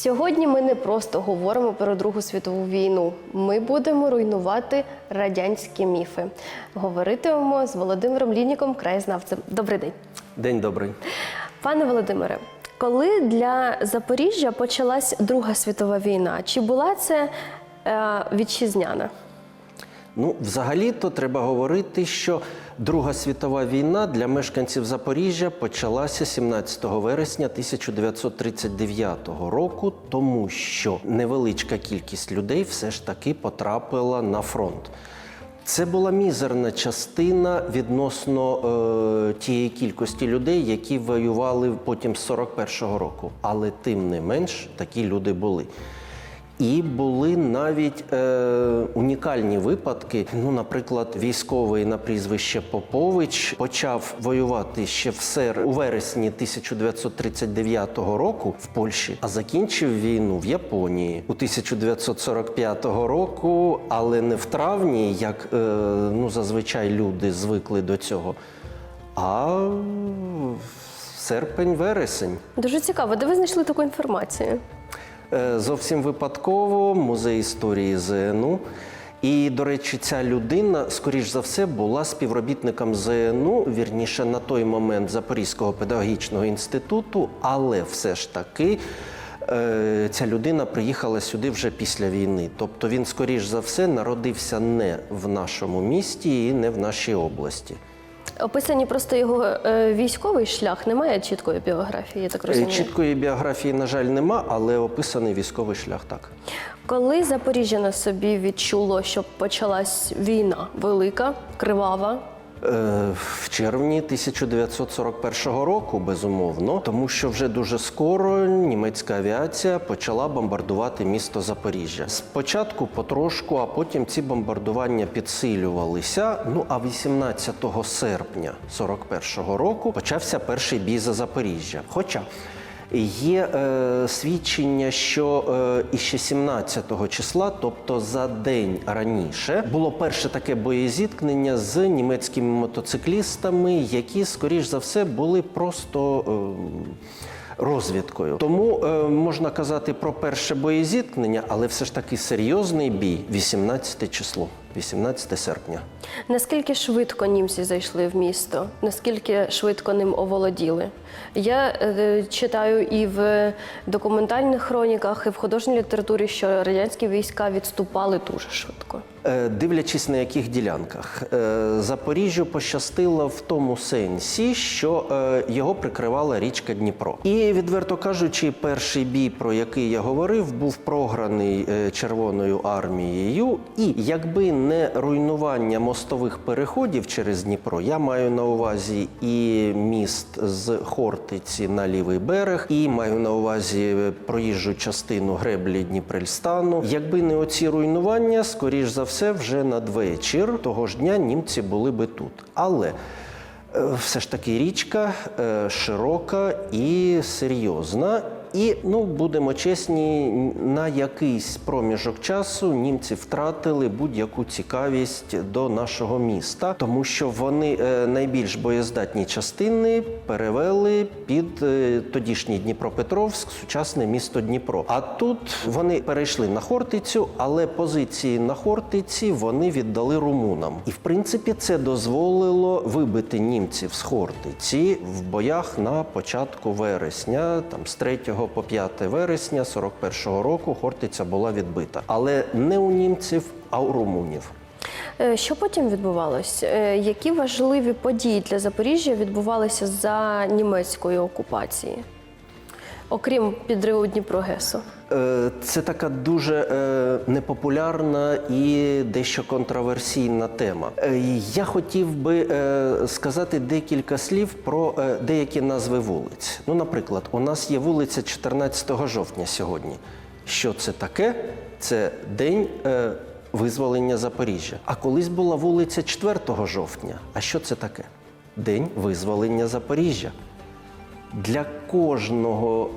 Сьогодні ми не просто говоримо про Другу світову війну. Ми будемо руйнувати радянські міфи. Говоритимемо з Володимиром Лініком, краєзнавцем. Добрий день, День добрий. пане Володимире. Коли для Запоріжжя почалась Друга світова війна, чи була це е, вітчизняна? Ну, взагалі-то треба говорити, що Друга світова війна для мешканців Запоріжжя почалася 17 вересня 1939 року, тому що невеличка кількість людей все ж таки потрапила на фронт. Це була мізерна частина відносно е, тієї кількості людей, які воювали потім з 41-го року. Але тим не менш такі люди були. І були навіть е, унікальні випадки. Ну, наприклад, військовий на прізвище Попович почав воювати ще в сер... у вересні 1939 року в Польщі, а закінчив війну в Японії у 1945 року, але не в травні, як е, ну, зазвичай люди звикли до цього, а серпень-вересень. Дуже цікаво, де ви знайшли таку інформацію? Е, Зовсім випадково музей історії ЗНУ. І, до речі, ця людина, скоріш за все, була співробітником ЗНУ, вірніше на той момент Запорізького педагогічного інституту, але все ж таки е, ця людина приїхала сюди вже після війни. Тобто він, скоріш за все, народився не в нашому місті і не в нашій області. Описані просто його е, військовий шлях, немає чіткої біографії, я так Е, розумію. Чіткої біографії, на жаль, нема, але описаний військовий шлях так. Коли Запоріжжя на собі відчуло, що почалась війна велика, кривава, В червні 1941 року, безумовно, тому що вже дуже скоро німецька авіація почала бомбардувати місто Запоріжжя. Спочатку потрошку, а потім ці бомбардування підсилювалися. Ну а 18 серпня 41-го року почався перший бій за Запоріжжя. Хоча Є е, свідчення, що е, іще 17 числа, тобто за день раніше, було перше таке боєзіткнення з німецькими мотоциклістами, які, скоріш за все, були просто. Е, Розвідкою тому е, можна казати про перше боєзіткнення, але все ж таки серйозний бій 18 число, 18 серпня. наскільки швидко німці зайшли в місто, наскільки швидко ним оволоділи? Я е, читаю і в документальних хроніках, і в художній літературі, що радянські війська відступали дуже швидко. Е, Дивлячись на яких ділянках, Е, Запоріжжю пощастило в тому сенсі, що е, його прикривала річка Дніпро. І відверто кажучи, перший бій, про який я говорив, був програний Червоною армією. І якби не руйнування мостових переходів через Дніпро, я маю на увазі і міст з Хортиці на лівий берег, і маю на увазі проїжджу частину греблі Дніпрельстану. Якби не оці руйнування, скоріш за все, вже надвечір того ж дня німці були би тут. Але е, все ж таки річка е, широка і серйозна. І ну будемо чесні, на якийсь проміжок часу німці втратили будь-яку цікавість до нашого міста, тому що вони е, найбільш боєздатні частини перевели під е, тодішній Дніпропетровськ, сучасне місто Дніпро. А тут вони перейшли на Хортицю, але позиції на Хортиці вони віддали румунам. І в принципі це дозволило вибити німців з Хортиці в боях на початку вересня, там з 3 по 5 вересня 41-го року Хортиця була відбита, але не у німців, а у румунів. Е, Що потім відбувалось? Е, Які важливі події для Запоріжжя відбувалися за німецької окупації, окрім підриву Дніпрогесу? Е, Це така дуже е, непопулярна і дещо контроверсійна тема. Е, Я хотів би сказати декілька слів про деякі назви вулиць. Ну, наприклад, у нас є вулиця 14 жовтня сьогодні. Що це таке? Це день. Визволення Запоріжжя. А колись була вулиця 4 жовтня. А що це таке? День визволення Запоріжжя. Для кожного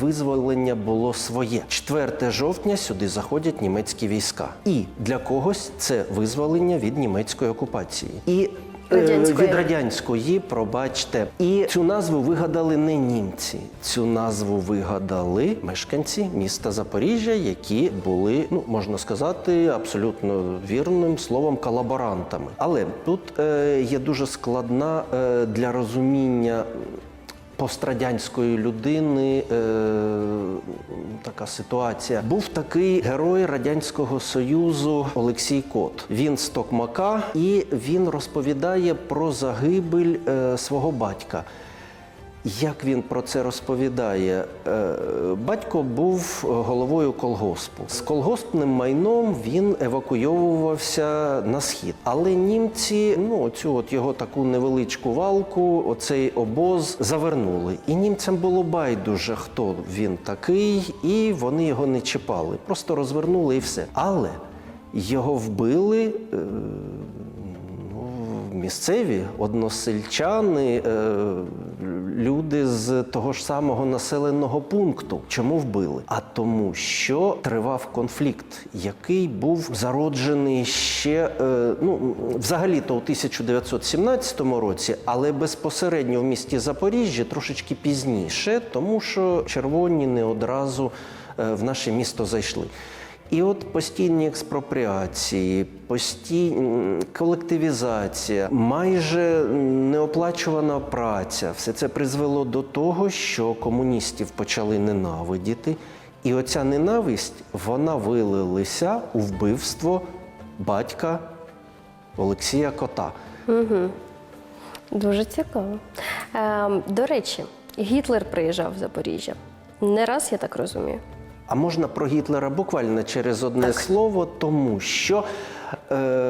визволення було своє. 4 жовтня сюди заходять німецькі війська. І для когось це визволення від німецької окупації. І Е, Радянської. Від радянської, пробачте. І цю назву вигадали не німці. Цю назву вигадали мешканці міста Запоріжжя, які були, ну можна сказати, абсолютно вірним словом колаборантами. Але тут е, є дуже складна е, для розуміння. Пострадянської людини е, така ситуація. Був такий герой Радянського Союзу Олексій Кот. Він з Токмака і він розповідає про загибель е, свого батька. Як він про це розповідає? Е, Батько був головою колгоспу. З колгоспним майном він евакуйовувався на схід. Але німці, ну оцю от його таку невеличку валку, оцей обоз завернули. І німцям було байдуже, хто він такий, і вони його не чіпали. Просто розвернули і все. Але його вбили. е, місцеві односельчани, е, люди з того ж самого населеного пункту. Чому вбили? А тому, що тривав конфлікт, який був зароджений ще е, ну, взагалі-то у 1917 році, але безпосередньо в місті Запоріжжя трошечки пізніше, тому що червоні не одразу е, в наше місто зайшли. І от постійні експропріації, постійна колективізація, майже неоплачувана праця, все це призвело до того, що комуністів почали ненавидіти. І оця ненависть вона вилилася у вбивство батька Олексія Кота. Дуже цікаво. Ем, до речі, Гітлер приїжджав в Запоріжжя. Не раз, я так розумію. А можна про Гітлера буквально через одне слово, тому що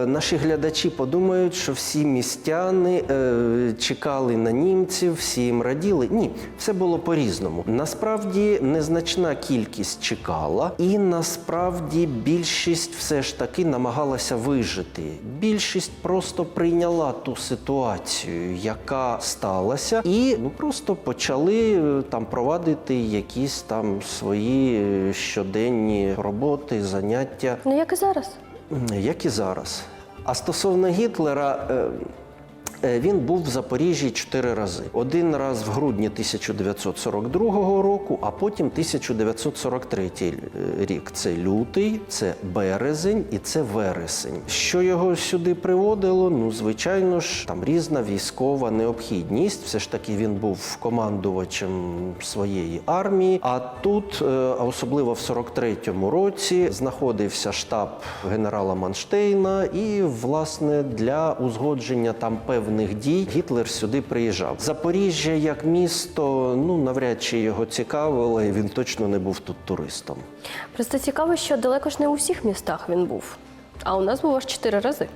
наші глядачі подумають, що всі містяни е, чекали на німців, всі їм раділи. Ні, все було по-різному. Насправді незначна кількість чекала, і насправді більшість все ж таки намагалася вижити. Більшість просто прийняла ту ситуацію, яка сталася, і ну просто почали е, там провадити якісь там свої е, щоденні роботи, заняття. Ну, як і зараз. Як і зараз. А стосовно Гітлера, е, він був в Запоріжжі чотири рази. Один раз в грудні 1942 року, а потім 1943 рік. Це лютий, це березень і це вересень. Що його сюди приводило? Ну, звичайно ж, там різна військова необхідність. Все ж таки він був командувачем своєї армії. А тут, е, особливо в 43-му році, знаходився штаб генерала Манштейна, і власне для узгодження там певних дій Гітлер сюди приїжджав. Запоріжжя як місто, ну навряд чи його цікавило, і він точно не був тут туристом. Просто цікаво, що далеко ж не у всіх містах він був. А у нас був аж чотири рази.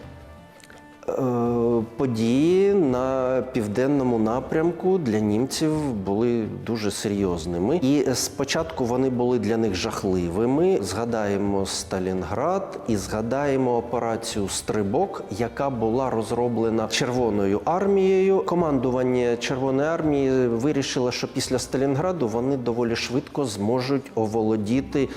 Е, Події на південному напрямку для німців були дуже серйозними, і спочатку вони були для них жахливими. Згадаємо Сталінград і згадаємо операцію Стрибок, яка була розроблена Червоною армією. Командування Червоної армії вирішило, що після Сталінграду вони доволі швидко зможуть оволодіти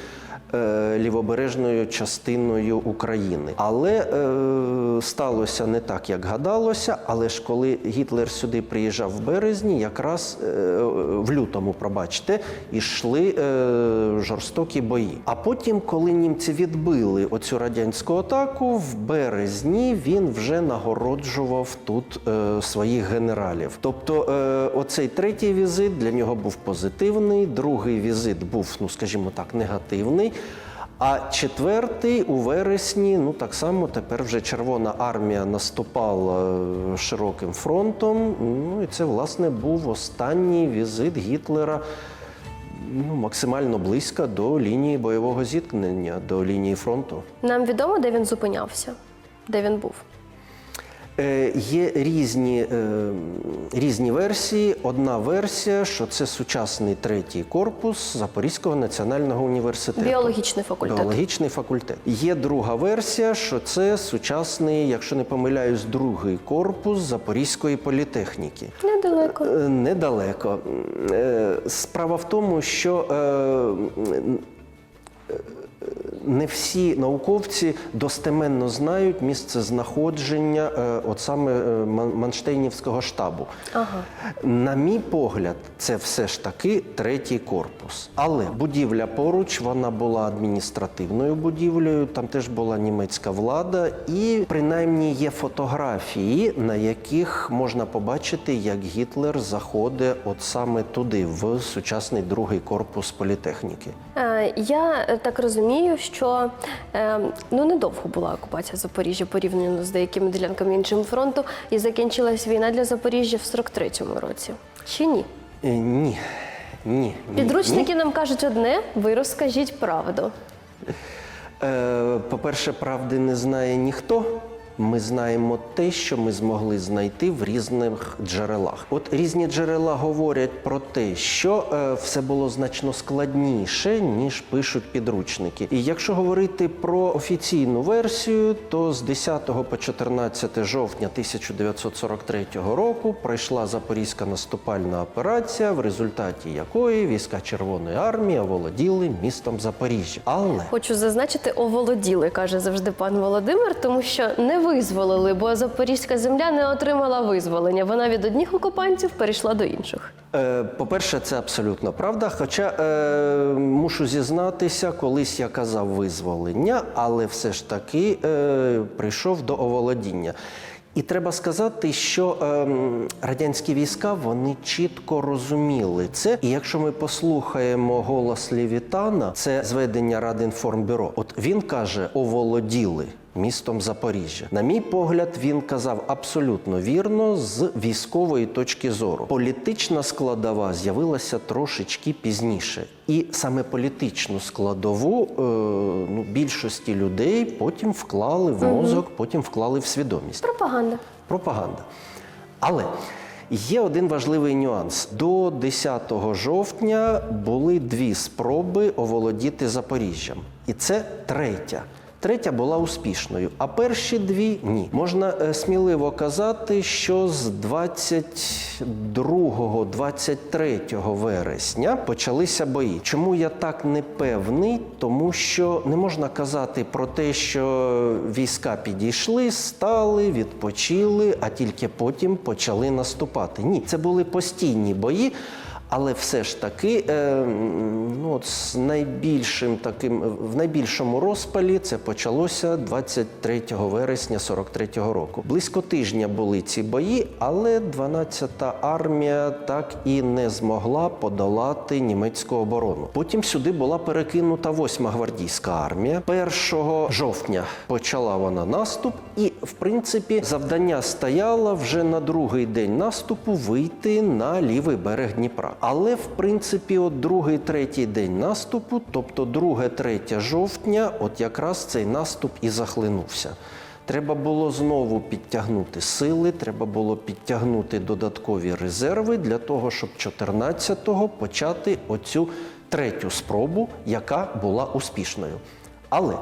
лівобережною частиною України. Але е, сталося не так, як гадалося. Але ж коли Гітлер сюди приїжджав в березні, якраз е, в лютому, пробачте, йшли е, жорстокі бої. А потім, коли німці відбили оцю радянську атаку, в березні він вже нагороджував тут е, своїх генералів. Тобто, е, оцей третій візит для нього був позитивний, другий візит був, ну скажімо так, негативний. А четвертий у вересні, ну так само тепер вже Червона армія наступала е, широким фронтом. Ну і це власне був останній візит Гітлера ну, максимально близько до лінії бойового зіткнення, до лінії фронту. Нам відомо, де він зупинявся, де він був. Е, Є різні, е, різні версії. Одна версія, що це сучасний третій корпус Запорізького національного університету. Біологічний факультет. Біологічний факультет. Є друга версія, що це сучасний, якщо не помиляюсь, другий корпус Запорізької політехніки. Недалеко. Е, Недалеко. Справа в тому, що не всі науковці достеменно знають місце знаходження е, от саме е, Манштейнівського штабу. Ага. На мій погляд, це все ж таки третій корпус. Але будівля поруч вона була адміністративною будівлею, там теж була німецька влада, і принаймні є фотографії, на яких можна побачити, як Гітлер заходить от саме туди, в сучасний другий корпус політехніки. Е, Я так розумію, що е, ну недовго була окупація Запоріжжя порівняно з деякими ділянками іншим фронту, і закінчилась війна для Запоріжжя в 43-му році. Чи ні? Е, ні. Ні, ні, Підручники нам кажуть одне, ви розкажіть правду. Е, По-перше, правди не знає ніхто. Ми знаємо те, що ми змогли знайти в різних джерелах. От різні джерела говорять про те, що е, все було значно складніше, ніж пишуть підручники. І якщо говорити про офіційну версію, то з 10 по 14 жовтня 1943 року пройшла Запорізька наступальна операція, в результаті якої війська Червоної армії оволоділи містом Запоріжжя. Але Хочу зазначити, оволоділи, каже завжди пан Володимир, тому що не визволили, бо запорізька земля не отримала визволення. Вона від одних окупантів перейшла до інших. Е, По-перше, це абсолютно правда. Хоча е, мушу зізнатися, колись я казав визволення, але все ж таки е, прийшов до оволодіння. І треба сказати, що ем, радянські війська вони чітко розуміли це. І якщо ми послухаємо голос Лівітана, це зведення Радинформбюро. От він каже, оволоділи містом Запоріжжя. На мій погляд, він казав абсолютно вірно з військової точки зору. Політична складова з'явилася трошечки пізніше, і саме політичну складову е, ну, більшості людей потім вклали в мозок, потім вклали в свідомість. Пропаганда. Пропаганда. Але є один важливий нюанс. До 10 жовтня були дві спроби оволодіти Запоріжжям. І це третя. Третя була успішною, а перші дві ні. Можна е, сміливо казати, що з 22-23 вересня почалися бої. Чому я так не певний? Тому що не можна казати про те, що війська підійшли, стали, відпочили, а тільки потім почали наступати. Ні, це були постійні бої. Але все ж таки, е, ну, от з найбільшим таким в найбільшому розпалі це почалося 23 вересня 43-го року. Близько тижня були ці бої, але 12-та армія так і не змогла подолати німецьку оборону. Потім сюди була перекинута 8-ма гвардійська армія. 1 жовтня почала вона наступ, і в принципі завдання стояло вже на другий день наступу вийти на лівий берег Дніпра. Але в принципі, от другий, третій день наступу, тобто 2-3 жовтня, от якраз цей наступ і захлинувся. Треба було знову підтягнути сили, треба було підтягнути додаткові резерви для того, щоб 14-го почати оцю третю спробу, яка була успішною. Але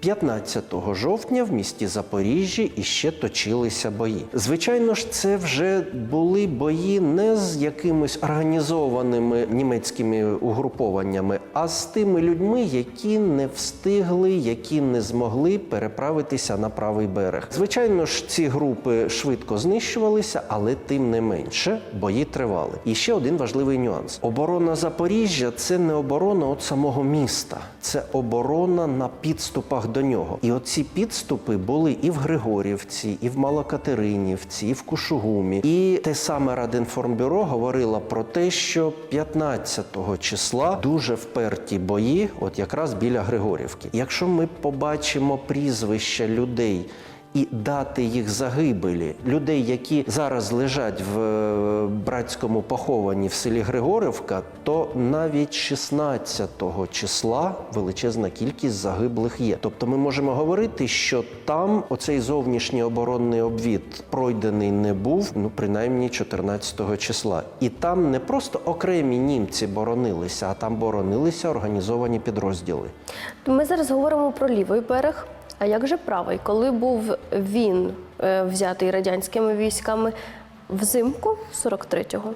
15 жовтня в місті Запоріжжі іще точилися бої. Звичайно ж, це вже були бої не з якимись організованими німецькими угрупованнями, а з тими людьми, які не встигли, які не змогли переправитися на правий берег. Звичайно ж, ці групи швидко знищувалися, але тим не менше бої тривали. І ще один важливий нюанс: оборона Запоріжжя це не оборона от самого міста, це оборона на підступах до нього. І оці підступи були і в Григорівці, і в Малокатеринівці, і в Кушугумі. І те саме Радінформбюро говорило про те, що 15 числа дуже вперті бої, от якраз біля Григорівки. Якщо ми побачимо прізвища людей. І дати їх загибелі людей, які зараз лежать в е, братському похованні в селі Григорівка, то навіть 16 числа величезна кількість загиблих є. Тобто ми можемо говорити, що там оцей зовнішній оборонний обвід пройдений не був, ну принаймні 14 числа. І там не просто окремі німці боронилися, а там боронилися організовані підрозділи. Ми зараз говоримо про лівий берег. А як же правий? Коли був він е, взятий радянськими військами взимку 43-го?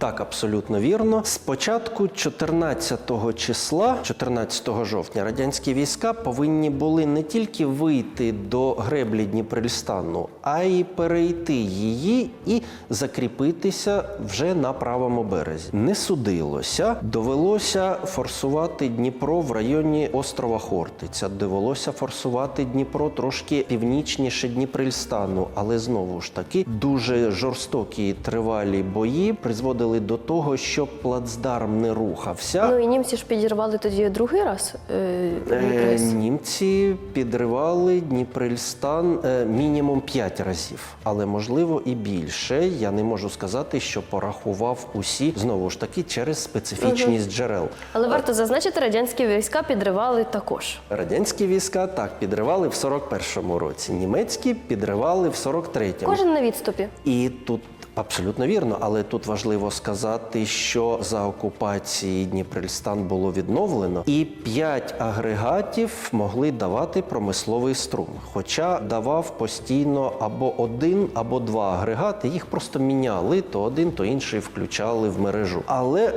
Так, абсолютно вірно. Спочатку 14 го числа, 14 жовтня, радянські війська повинні були не тільки вийти до греблі Дніпрельстану, а й перейти її і закріпитися вже на правому березі. Не судилося, довелося форсувати Дніпро в районі острова Хортиця. Довелося форсувати Дніпро трошки північніше Дніпрельстану, але знову ж таки дуже жорстокі і тривалі бої призводили до того, що плацдарм не рухався. Ну і німці ж підірвали тоді другий раз е, Е, Німці підривали Дніпрельстан е, мінімум 5 разів, але можливо і більше. Я не можу сказати, що порахував усі знову ж таки через специфічність джерел. Але варто зазначити, радянські війська підривали також. Радянські війська так підривали в 41-му році, німецькі підривали в 43-му. Кожен на відступі. І тут абсолютно вірно, але тут важливо сказати, що за окупації Дніпрельстан було відновлено, і п'ять агрегатів могли давати промисловий струм. Хоча давав постійно або один, або два агрегати. Їх просто міняли то один, то інший включали в мережу. Але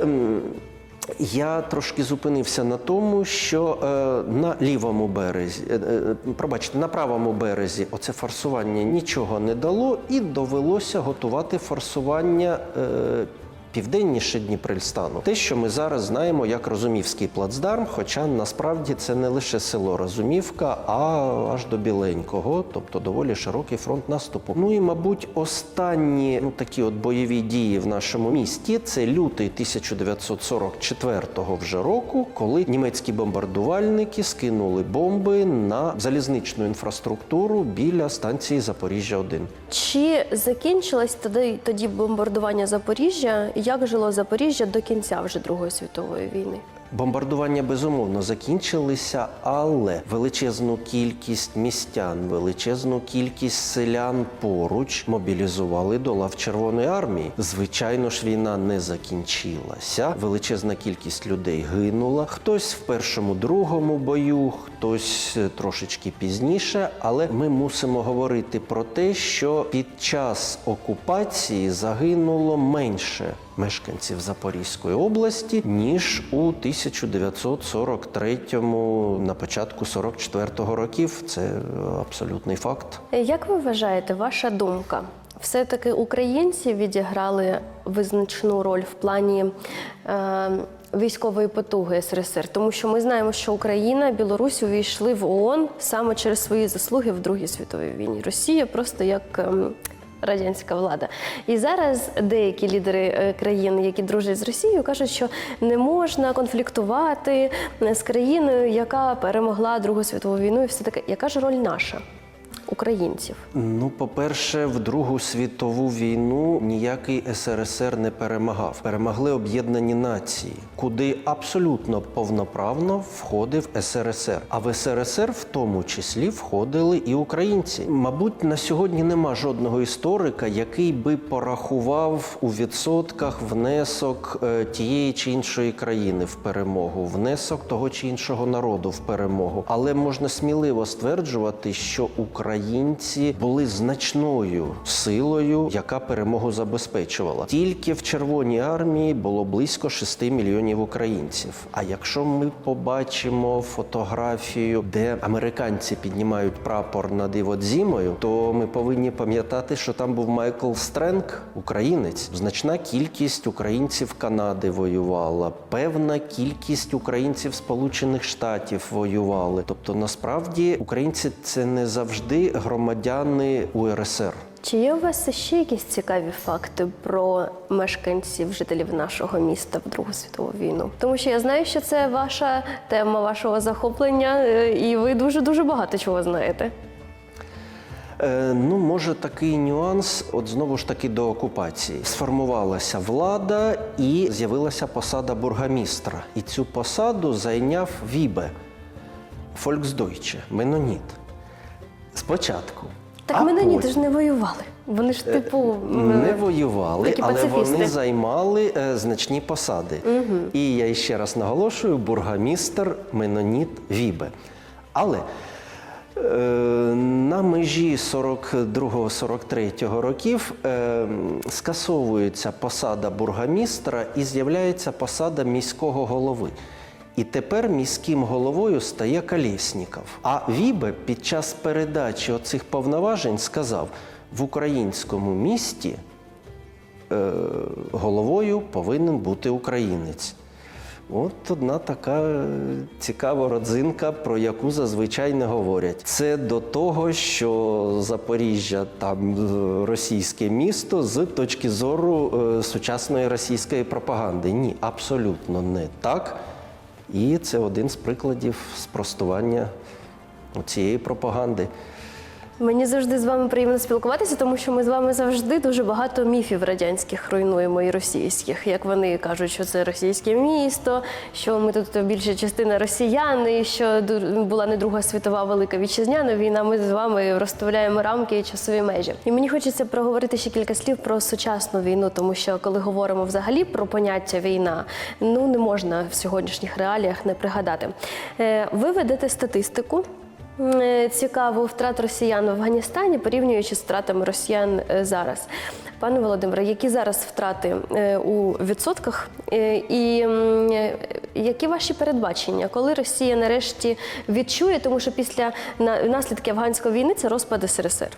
я трошки зупинився на тому, що е, на лівому березі, е, е, пробачте, на правому березі оце форсування нічого не дало, і довелося готувати форсування. Південніше Дніпрельстану, те, що ми зараз знаємо як Розумівський плацдарм, хоча насправді це не лише село Розумівка, а аж до Біленького, тобто доволі широкий фронт наступу. Ну і мабуть, останні ну такі от бойові дії в нашому місті це лютий 1944 вже року, коли німецькі бомбардувальники скинули бомби на залізничну інфраструктуру біля станції Запоріжжя 1 Чи закінчилось тоді, тоді бомбардування Запоріжжя? Як жило Запоріжжя до кінця вже Другої світової війни? Бомбардування безумовно закінчилися, але величезну кількість містян, величезну кількість селян поруч мобілізували до лав Червоної армії. Звичайно ж, війна не закінчилася. Величезна кількість людей гинула. Хтось в першому, другому бою, хтось е, трошечки пізніше. Але ми мусимо говорити про те, що під час окупації загинуло менше мешканців Запорізької області, ніж у 1943-му, на початку 44-го років. Це е, абсолютний факт. Як ви вважаєте, ваша думка? Все-таки українці відіграли визначну роль в плані е, військової потуги СРСР, тому що ми знаємо, що Україна, Білорусь увійшли в ООН саме через свої заслуги в Другій світовій війні. Росія просто як ем, радянська влада. І зараз деякі лідери е, країн, які дружать з Росією, кажуть, що не можна конфліктувати з країною, яка перемогла Другу світову війну, і все таке. Яка ж роль наша? Українців Ну, по-перше, в Другу світову війну ніякий СРСР не перемагав. Перемогли об'єднані нації, куди абсолютно повноправно входив СРСР. А в СРСР в тому числі входили і українці. Мабуть, на сьогодні нема жодного історика, який би порахував у відсотках внесок е, тієї чи іншої країни в перемогу, внесок того чи іншого народу в перемогу. Але можна сміливо стверджувати, що українці були значною силою, яка перемогу забезпечувала. Тільки в Червоній армії було близько 6 мільйонів українців. А якщо ми побачимо фотографію, де американці піднімають прапор над Іводзімою, то ми повинні пам'ятати, що там був Майкл Стренк, українець. Значна кількість українців Канади воювала, певна кількість українців Сполучених Штатів воювали. Тобто, насправді, українці це не завжди громадяни УРСР. чи є у вас ще якісь цікаві факти про мешканців, жителів нашого міста в Другу світову війну? Тому що я знаю, що це ваша тема вашого захоплення, е, і ви дуже дуже багато чого знаєте. Е, ну, може, такий нюанс, от знову ж таки до окупації. Сформувалася влада і з'явилася посада бургомістра. І цю посаду зайняв Вібе, Фольксдойче, Меноніт. Спочатку. Так А мене ні, потім- ж не воювали. Вони ж типу не е, воювали, але пацифісти. вони займали е, значні посади. І я ще раз наголошую: бургомістр Меноніт Вібе. Але Е, На межі 42-43 років е, скасовується посада бургомістра і з'являється посада міського голови. І тепер міським головою стає Колєсніков. А Вібе під час передачі оцих повноважень сказав: в українському місті е, головою повинен бути українець. От одна така цікава родзинка, про яку зазвичай не говорять. Це до того, що Запоріжжя там е, російське місто з точки зору е, сучасної російської пропаганди. Ні, абсолютно не так. І це один з прикладів спростування цієї пропаганди. Мені завжди з вами приємно спілкуватися, тому що ми з вами завжди дуже багато міфів радянських руйнуємо і російських. Як вони кажуть, що це російське місто, що ми тут більша частина росіяни, що була не Друга світова велика вітчизняна війна. Ми з вами розставляємо рамки і часові межі. І мені хочеться проговорити ще кілька слів про сучасну війну, тому що коли говоримо взагалі про поняття війна, ну не можна в сьогоднішніх реаліях не пригадати. Е, Ви ведете статистику. Е, Цікаво втрат росіян в Афганістані, порівнюючи з втратами росіян е, зараз. Пане Володимире, які зараз втрати е, у відсотках, і які ваші передбачення, коли Росія нарешті відчує, тому що після на- наслідків афганської війни це розпад СРСР?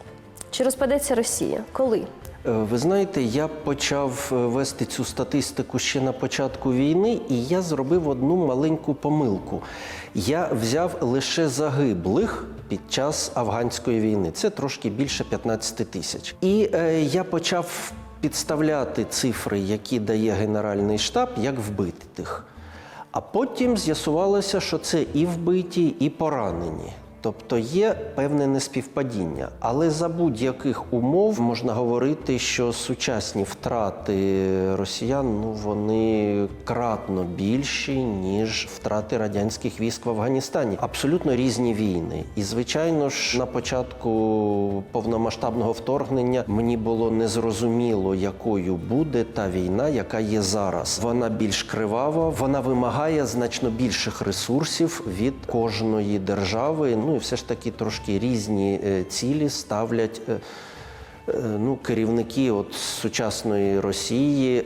Чи розпадеться Росія? Коли? Е, Ви знаєте, я почав е, вести цю статистику ще на початку війни, і я зробив одну маленьку помилку. Я взяв лише загиблих під час афганської війни. Це трошки більше 15 тисяч. І е, я почав підставляти цифри, які дає Генеральний штаб, як вбитих. А потім з'ясувалося, що це і вбиті, і поранені. Тобто є певне неспівпадіння, але за будь-яких умов можна говорити, що сучасні втрати росіян ну вони кратно більші ніж втрати радянських військ в Афганістані. Абсолютно різні війни. І звичайно ж, на початку повномасштабного вторгнення мені було незрозуміло, якою буде та війна, яка є зараз. Вона більш кривава, вона вимагає значно більших ресурсів від кожної держави. Ну і все ж таки трошки різні е, цілі ставлять. е, е, Ну, керівники от сучасної Росії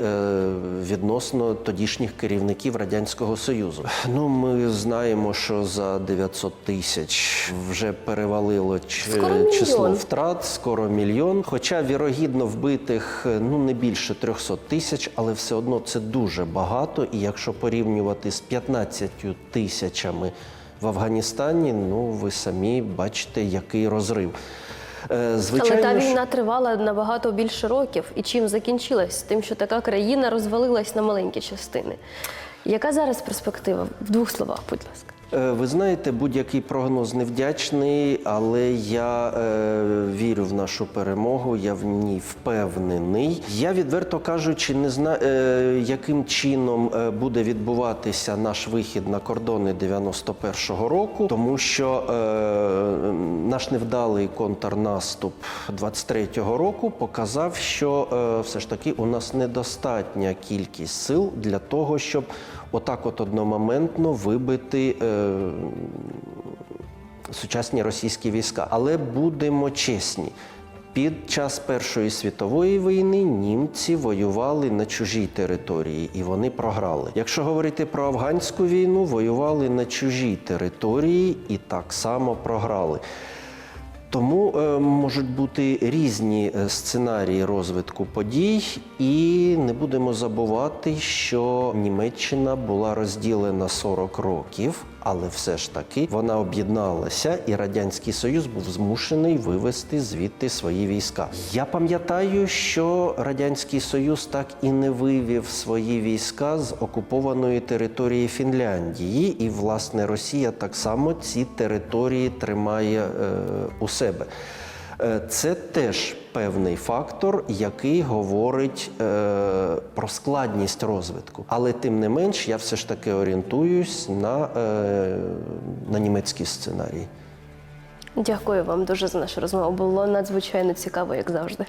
відносно тодішніх керівників Радянського Союзу. Ну, ми знаємо, що за 900 тисяч вже перевалило Скоро число мільйон. втрат, скоро мільйон. Хоча вірогідно вбитих ну не більше 300 тисяч, але все одно це дуже багато. І якщо порівнювати з 15 тисячами в Афганістані, ну ви самі бачите, який розрив. Звичайно, Але та війна тривала набагато більше років. І чим закінчилась? Тим, що така країна розвалилась на маленькі частини. Яка зараз перспектива? В двох словах, будь ласка. Е, Ви знаєте, будь-який прогноз невдячний, але я е, вірю в нашу перемогу, я в ній впевнений. Я відверто кажучи, не знаю, е, яким чином е, буде відбуватися наш вихід на кордони 91-го року, тому що е, наш невдалий контрнаступ 23-го року показав, що е, все ж таки у нас недостатня кількість сил для того, щоб отак от одномоментно вибити е, сучасні російські війська. Але будемо чесні. Під час Першої світової війни німці воювали на чужій території і вони програли. Якщо говорити про афганську війну, воювали на чужій території і так само програли. Тому е, можуть бути різні е, сценарії розвитку подій, і не будемо забувати, що Німеччина була розділена 40 років, але все ж таки вона об'єдналася, і радянський союз був змушений вивести звідти свої війська. Я пам'ятаю, що радянський союз так і не вивів свої війська з окупованої території Фінляндії, і власне Росія так само ці території тримає е, у себе. Е, Це теж певний фактор, який говорить е, про складність розвитку. Але тим не менш, я все ж таки орієнтуюсь на, е, на німецький сценарій. Дякую вам дуже за нашу розмову. Було надзвичайно цікаво, як завжди.